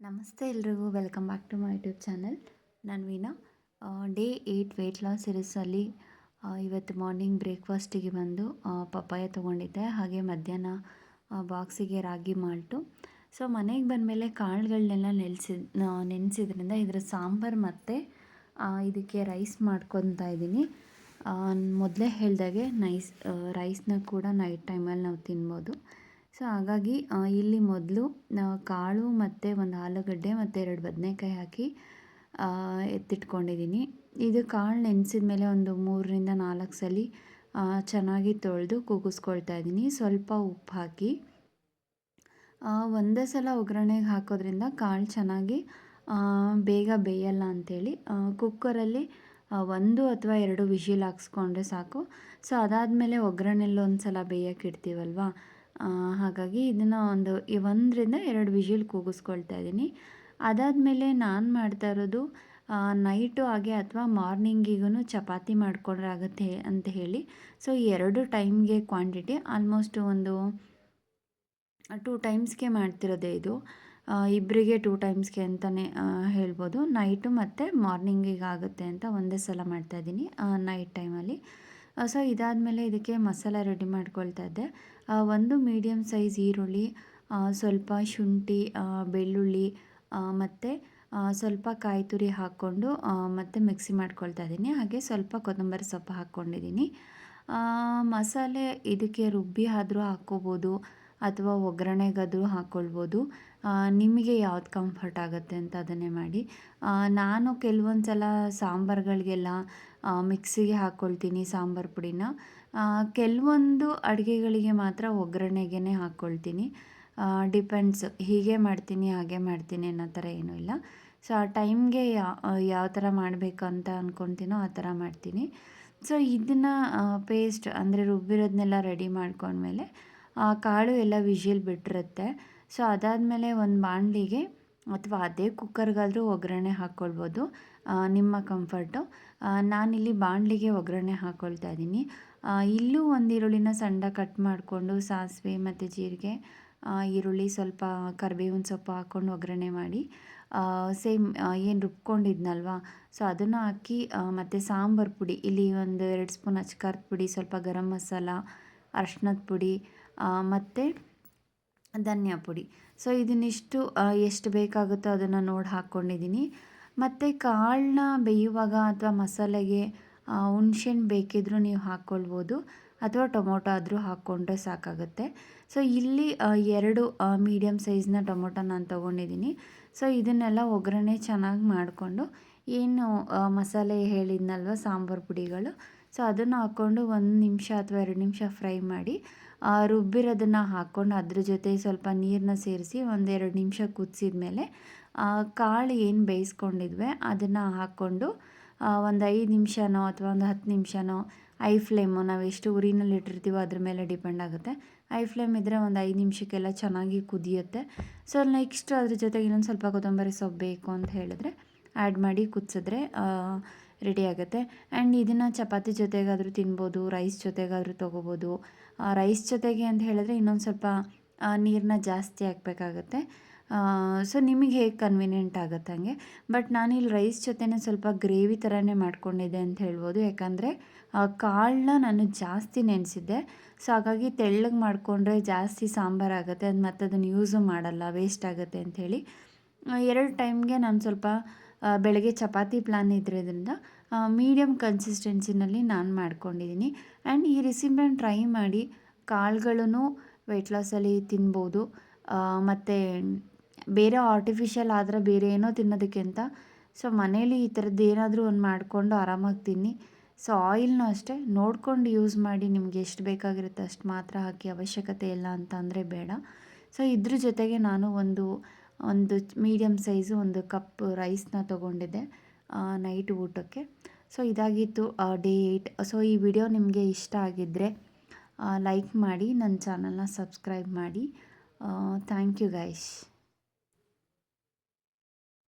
ನಮಸ್ತೆ ಎಲ್ರಿಗೂ welcome back to my YouTube channel ನಾನು Veena day eight weight loss ಸಿರೀಸಲ್ಲಿ ಇವತ್ತು ಮಾರ್ನಿಂಗ್ ಬ್ರೇಕ್ಫಾಸ್ಟಿಗೆ ಬಂದು ಪಪ್ಪಾಯ ತೊಗೊಂಡಿದ್ದೆ. ಹಾಗೆ ಮಧ್ಯಾಹ್ನ ಬಾಕ್ಸಿಗೆ ರಾಗಿ ಮಾಲ್ಟು. ಸೊ ಮನೆಗೆ ಬಂದಮೇಲೆ ಕಾಳುಗಳನ್ನೆಲ್ಲ ನೆನೆಸಿ ನೆನೆಸಿದ್ರಿಂದ ಇದರ ಸಾಂಬಾರು ಮತ್ತು ಇದಕ್ಕೆ ರೈಸ್ ಮಾಡ್ಕೊತಾ ಇದ್ದೀನಿ. ಮೊದಲೇ ಹೇಳಿದಾಗೆ ನೈಸ್ ರೈಸ್ನ ಕೂಡ ನೈಟ್ ಟೈಮಲ್ಲಿ ನಾವು ತಿನ್ಬೋದು. ಸೊ ಹಾಗಾಗಿ ಇಲ್ಲಿ ಮೊದಲು ಕಾಳು ಮತ್ತು ಒಂದು ಆಲೂಗಡ್ಡೆ ಮತ್ತು ಎರಡು ಬದನೇಕಾಯಿ ಹಾಕಿ ಎತ್ತಿಟ್ಕೊಂಡಿದ್ದೀನಿ ಇದು ಕಾಳು ನೆನೆಸಿದ ಮೇಲೆ ಒಂದು ಮೂರರಿಂದ ನಾಲ್ಕು ಸಲ ಚೆನ್ನಾಗಿ ತೊಳೆದು ಕೂಗಿಸ್ಕೊಳ್ತಾ ಇದ್ದೀನಿ ಸ್ವಲ್ಪ ಉಪ್ಪು ಹಾಕಿ ಒಂದೇ ಸಲ ಒಗ್ಗರಣೆಗೆ ಹಾಕೋದ್ರಿಂದ ಕಾಳು ಚೆನ್ನಾಗಿ ಬೇಗ ಬೇಯಲ್ಲ ಅಂಥೇಳಿ ಕುಕ್ಕರಲ್ಲಿ ಒಂದು ಅಥವಾ ಎರಡು ವಿಷಿಲ್ ಹಾಕ್ಸ್ಕೊಂಡ್ರೆ ಸಾಕು. ಸೊ ಅದಾದಮೇಲೆ ಒಗ್ಗರಣೆಲ್ಲೊಂದು ಸಲ ಬೇಯಕ್ಕೆ ಇಡ್ತೀವಲ್ವ? ಹಾಗಾಗಿ ಇದನ್ನು ಒಂದು ಒಂದರಿಂದ ಎರಡು ವಿಷಿಲ್ ಕೂಗಿಸ್ಕೊಳ್ತಾ ಇದ್ದೀನಿ ಅದಾದಮೇಲೆ ನಾನು ಮಾಡ್ತಾ ಇರೋದು ನೈಟು ಹಾಗೆ ಅಥವಾ ಮಾರ್ನಿಂಗಿಗೂ ಚಪಾತಿ ಮಾಡಿಕೊಂಡ್ರೆ ಆಗುತ್ತೆ ಅಂತ ಹೇಳಿ. ಸೊ, ಎರಡು ಟೈಮ್ಗೆ ಕ್ವಾಂಟಿಟಿ, ಆಲ್ಮೋಸ್ಟ್ ಒಂದು ಟೂ ಟೈಮ್ಸ್ಗೆ ಮಾಡ್ತಿರೋದೇ ಇದು. ಇಬ್ಬರಿಗೆ ಟೂ ಟೈಮ್ಸ್ಗೆ ಅಂತಲೇ ಹೇಳ್ಬೋದು. ನೈಟು ಮತ್ತು ಮಾರ್ನಿಂಗಿಗೆ ಆಗುತ್ತೆ ಅಂತ ಒಂದೇ ಸಲ ಮಾಡ್ತಾಯಿದ್ದೀನಿ ನೈಟ್ ಟೈಮಲ್ಲಿ. ಸೊ ಇದಾದಮೇಲೆ ಇದಕ್ಕೆ ಮಸಾಲ ರೆಡಿ ಮಾಡ್ಕೊಳ್ತಾ ಇದ್ದೆ. ಒಂದು ಮೀಡಿಯಮ್ ಸೈಜ್ ಈರುಳ್ಳಿ ಸ್ವಲ್ಪ ಶುಂಠಿ ಬೆಳ್ಳುಳ್ಳಿ ಮತ್ತು ಸ್ವಲ್ಪ ಕಾಯಿ ತುರಿ ಹಾಕ್ಕೊಂಡು ಮತ್ತು ಮಿಕ್ಸಿ ಮಾಡ್ಕೊಳ್ತಾ ಇದ್ದೀನಿ. ಹಾಗೆ ಸ್ವಲ್ಪ ಕೊತ್ತಂಬರಿ ಸೊಪ್ಪು ಹಾಕ್ಕೊಂಡಿದ್ದೀನಿ. ಮಸಾಲೆ ಇದಕ್ಕೆ ರುಬ್ಬಿ ಆದರೂ ಹಾಕ್ಕೋಬೋದು. ಅಥವಾ ಒಗ್ಗರಣೆಗಾದರೂ ಹಾಕ್ಕೊಳ್ಬೋದು ನಿಮಗೆ ಯಾವ್ದು ಕಂಫರ್ಟ್ ಆಗುತ್ತೆ ಅಂತ ಅದನ್ನೇ ಮಾಡಿ. ನಾನು ಕೆಲವೊಂದು ಸಲ ಸಾಂಬಾರುಗಳಿಗೆಲ್ಲ ಮಿಕ್ಸಿಗೆ ಹಾಕ್ಕೊಳ್ತೀನಿ ಸಾಂಬಾರು ಪುಡಿನ. ಕೆಲವೊಂದು ಅಡುಗೆಗಳಿಗೆ ಮಾತ್ರ ಒಗ್ಗರಣೆಗೆ ಹಾಕ್ಕೊಳ್ತೀನಿ ಡಿಪೆಂಡ್ಸ್ ಹೀಗೆ ಮಾಡ್ತೀನಿ, ಹಾಗೆ ಮಾಡ್ತೀನಿ ಅನ್ನೋ ಥರ ಏನೂ ಇಲ್ಲ. ಸೊ ಆ ಟೈಮ್ಗೆ ಯಾವ ಥರ ಮಾಡಬೇಕು ಅಂತ ಅಂದ್ಕೊಳ್ತೀನೋ ಆ ಥರ ಮಾಡ್ತೀನಿ. ಸೊ ಇದನ್ನು ಪೇಸ್ಟ್ ಅಂದರೆ ರುಬ್ಬಿರೋದನ್ನೆಲ್ಲ ರೆಡಿ ಮಾಡ್ಕೊಂಡ್ಮೇಲೆ ಕಾಳು ಎಲ್ಲ ವಿಷಿಲ್ ಬಿಟ್ಟಿರುತ್ತೆ. ಸೊ ಅದಾದಮೇಲೆ ಒಂದು ಬಾಣಲಿಗೆ ಅಥವಾ ಅದೇ ಕುಕ್ಕರ್ಗಾದರೂ ಒಗ್ಗರಣೆ ಹಾಕ್ಕೊಳ್ಬೋದು ನಿಮ್ಮ ಕಂಫರ್ಟು ನಾನಿಲ್ಲಿ ಬಾಣಲಿಗೆ ಒಗ್ಗರಣೆ ಹಾಕ್ಕೊಳ್ತಾ ಇದ್ದೀನಿ. ಇಲ್ಲೂ ಒಂದು ಈರುಳ್ಳಿನ ಸಣ್ಣ ಕಟ್ ಮಾಡಿಕೊಂಡು ಸಾಸಿವೆ ಮತ್ತು ಜೀರಿಗೆ ಈರುಳ್ಳಿ ಸ್ವಲ್ಪ ಕರಿಬೇವಿನ ಸೊಪ್ಪು ಹಾಕ್ಕೊಂಡು ಒಗ್ಗರಣೆ ಮಾಡಿ ಸೇಮ್ ಏನು ರುಬ್ಕೊಂಡಿದ್ನಲ್ವ? ಸೊ ಅದನ್ನು ಹಾಕಿ ಮತ್ತು ಸಾಂಬಾರು ಪುಡಿ, ಇಲ್ಲಿ ಒಂದು ಎರಡು ಸ್ಪೂನ್ ಅಚ್ಕಾರದ ಪುಡಿ, ಸ್ವಲ್ಪ ಗರಂ ಮಸಾಲ ಅರ್ಶಿನದ ಪುಡಿ ಮತ್ತು ಧನಿಯಾ ಪುಡಿ. ಸೊ ಇದನ್ನಿಷ್ಟು ಎಷ್ಟು ಬೇಕಾಗುತ್ತೋ ಅದನ್ನು ನೋಡಿ ಹಾಕ್ಕೊಂಡಿದ್ದೀನಿ. ಮತ್ತು ಕಾಳನ್ನ ಬೇಯುವಾಗ ಅಥವಾ ಮಸಾಲೆಗೆ ಹುಣ್ಸೆಹಣ್ಣು ಬೇಕಿದ್ದರೂ ನೀವು ಹಾಕ್ಕೊಳ್ಬೋದು. ಅಥವಾ ಟೊಮೊಟೊ ಆದರೂ ಹಾಕ್ಕೊಂಡ್ರೆ ಸಾಕಾಗುತ್ತೆ. ಸೊ ಇಲ್ಲಿ ಎರಡು ಮೀಡಿಯಮ್ ಸೈಜ್ನ ಟೊಮೊಟೊ ನಾನು ತೊಗೊಂಡಿದ್ದೀನಿ. ಸೊ ಇದನ್ನೆಲ್ಲ ಒಗ್ಗರಣೆ ಚೆನ್ನಾಗಿ ಮಾಡಿಕೊಂಡು, ಏನು ಮಸಾಲೆ ಹೇಳಿದ್ನಲ್ವ ಸಾಂಬಾರು ಪುಡಿಗಳು ಸೊ ಅದನ್ನು ಹಾಕ್ಕೊಂಡು ಒಂದು ನಿಮಿಷ ಅಥವಾ ಎರಡು ನಿಮಿಷ ಫ್ರೈ ಮಾಡಿ ರುಬ್ಬಿರೋದನ್ನು ಹಾಕ್ಕೊಂಡು ಅದ್ರ ಜೊತೆ ಸ್ವಲ್ಪ ನೀರನ್ನ ಸೇರಿಸಿ ಒಂದೆರಡು ನಿಮಿಷ ಕುದಿಸಿದ ಮೇಲೆ ಕಾಳು ಏನು ಬೇಯಿಸ್ಕೊಂಡಿದ್ವಿ ಅದನ್ನು ಹಾಕ್ಕೊಂಡು ಒಂದು ಐದು ನಿಮಿಷನೋ ಅಥವಾ ಒಂದು ಹತ್ತು ನಿಮಿಷನೋ ಐ ಫ್ಲೇಮು ನಾವು ಎಷ್ಟು ಉರಿನಲ್ಲಿ ಇಟ್ಟಿರ್ತೀವೋ ಅದ್ರ ಮೇಲೆ ಡಿಪೆಂಡ್ ಆಗುತ್ತೆ. ಐ ಫ್ಲೇಮ್ ಇದ್ದರೆ ಒಂದು ಐದು ನಿಮಿಷಕ್ಕೆಲ್ಲ ಚೆನ್ನಾಗಿ ಕುದಿಯುತ್ತೆ. ಸೊ ನೆಕ್ಸ್ಟ್ ಅದ್ರ ಜೊತೆಗೆ ಇನ್ನೊಂದು ಸ್ವಲ್ಪ ಕೊತ್ತಂಬರಿ ಸೊಪ್ಪು ಬೇಕು ಅಂತ ಹೇಳಿದ್ರೆ ಆ್ಯಡ್ ಮಾಡಿ ಕುದಿಸಿದ್ರೆ ರೆಡಿ ಆಗುತ್ತೆ. ಆ್ಯಂಡ್ ಇದನ್ನು ಚಪಾತಿ ಜೊತೆಗಾದರೂ ತಿನ್ಬೋದು ರೈಸ್ ಜೊತೆಗಾದರೂ ತೊಗೋಬೋದು. ರೈಸ್ ಜೊತೆಗೆ ಅಂತ ಹೇಳಿದ್ರೆ ಇನ್ನೊಂದು ಸ್ವಲ್ಪ ನೀರನ್ನ ಜಾಸ್ತಿ ಹಾಕಬೇಕಾಗತ್ತೆ. ಸೊ ನಿಮಗೆ ಹೇಗೆ ಕನ್ವೀನಿಯೆಂಟ್ ಆಗುತ್ತೆ ಹಂಗೆ. ಬಟ್ ನಾನಿಲ್ಲಿ ರೈಸ್ ಜೊತೆನೇ ಸ್ವಲ್ಪ ಗ್ರೇವಿ ಥರನೇ ಮಾಡ್ಕೊಂಡಿದ್ದೆ ಅಂತ ಹೇಳ್ಬೋದು. ಯಾಕಂದರೆ ಕಾಳನ್ನ ನಾನು ಜಾಸ್ತಿ ನೆನೆಸಿದ್ದೆ. ಸೊ ಹಾಗಾಗಿ ತೆಳ್ಳಗೆ ಮಾಡಿಕೊಂಡ್ರೆ ಜಾಸ್ತಿ ಸಾಂಬಾರಾಗುತ್ತೆ ಅದು ಮತ್ತು ಅದನ್ನು ಯೂಸು ಮಾಡಲ್ಲ ವೇಸ್ಟ್ ಆಗುತ್ತೆ ಅಂಥೇಳಿ ಎರಡು ಟೈಮ್ಗೆ ನಾನು ಸ್ವಲ್ಪ ಬೆಳಗ್ಗೆ ಚಪಾತಿ ಪ್ಲಾನ್ ಇದ್ರಿಂದ ಮೀಡಿಯಮ್ ಕನ್ಸಿಸ್ಟೆನ್ಸಿನಲ್ಲಿ ನಾನು ಮಾಡ್ಕೊಂಡಿದ್ದೀನಿ ಆ್ಯಂಡ್ ಈ ರೆಸಿಪಿನ ಟ್ರೈ ಮಾಡಿ ಕಾಳುಗಳೂ ವೆಯ್ಟ್ ಲಾಸಲ್ಲಿ ತಿನ್ಬೋದು. ಮತ್ತು ಬೇರೆ ಆರ್ಟಿಫಿಷಿಯಲ್ ಆದರೆ ಬೇರೆ ಏನೋ ತಿನ್ನೋದಕ್ಕಿಂತ ಸೊ ಮನೇಲಿ ಈ ಥರದ್ದು ಏನಾದರೂ ಒಂದು ಮಾಡಿಕೊಂಡು ಆರಾಮಾಗಿ ತಿನ್ನಿ. ಸೊ ಆಯಿಲ್ನೂ ಅಷ್ಟೇ. ನೋಡ್ಕೊಂಡು ಯೂಸ್ ಮಾಡಿ ನಿಮ್ಗೆ ಎಷ್ಟು ಬೇಕಾಗಿರುತ್ತೆ ಅಷ್ಟು ಮಾತ್ರ ಹಾಕಿ ಅವಶ್ಯಕತೆ ಇಲ್ಲ ಅಂತ ಬೇಡ. ಸೊ ಇದ್ರ ಜೊತೆಗೆ ನಾನು ಒಂದು ಒಂದು ಮೀಡಿಯಮ್ ಸೈಜು ಒಂದು ಕಪ್ ರೈಸ್ನ ತೊಗೊಂಡಿದ್ದೆ ನೈಟ್ ಊಟಕ್ಕೆ. ಸೊ, ಇದಾಗಿತ್ತು ಡೇ ಏಯ್ಟ್ ಸೊ, ಈ ವಿಡಿಯೋ ನಿಮಗೆ ಇಷ್ಟ ಆಗಿದ್ದರೆ ಲೈಕ್ ಮಾಡಿ ನನ್ನ ಚಾನಲ್ನ ಸಬ್ಸ್ಕ್ರೈಬ್ ಮಾಡಿ. Thank you guys